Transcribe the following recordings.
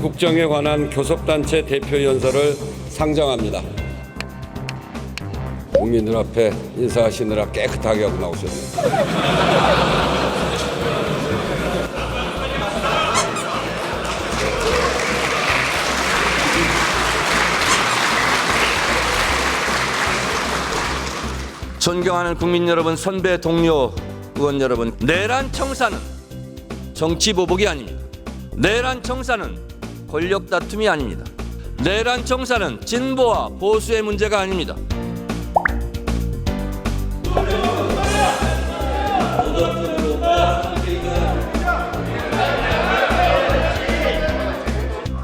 국정에 관한 교섭단체 대표 연설을 상정합니다. 국민들 앞에 인사하시느라 깨끗하게 하고 나오셨네요. 존경하는 국민 여러분, 선배 동료 의원 여러분, 내란 청사는 정치 보복이 아닙니다. 내란 청사는 권력 다툼이 아닙니다. 내란 청사는 진보와 보수의 문제가 아닙니다.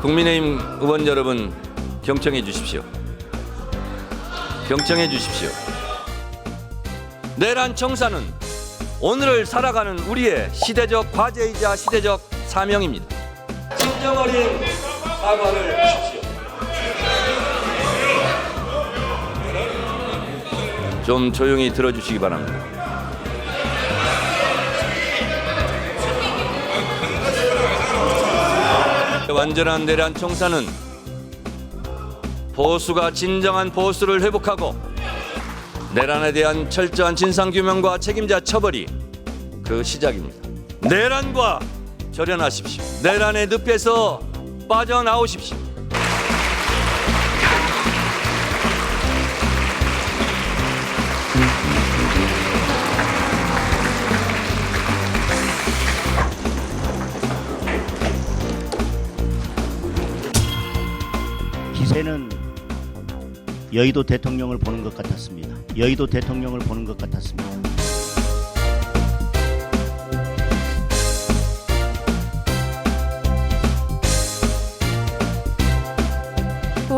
국민의힘 의원 여러분 경청해 주십시오. 경청해 주십시오. 내란 청사는 오늘을 살아가는 우리의 시대적 과제이자 시대적 사명입니다. 진정 어린 사과를 하십시오. 좀 조용히 들어주시기 바랍니다. 완전한 내란 청사는 보수가 진정한 보수를 회복하고 내란에 대한 철저한 진상 규명과 책임자 처벌이 그 시작입니다. 내란과 절연하십시오. 내란의 늪에서 빠져나오십시오. 기세는 여의도 대통령을 보는 것 같았습니다. 여의도 대통령을 보는 것 같았습니다.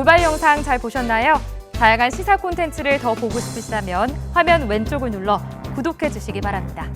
돌발 영상 잘 보셨나요? 다양한 시사 콘텐츠를 더 보고 싶으시다면 화면 왼쪽을 눌러 구독해 주시기 바랍니다.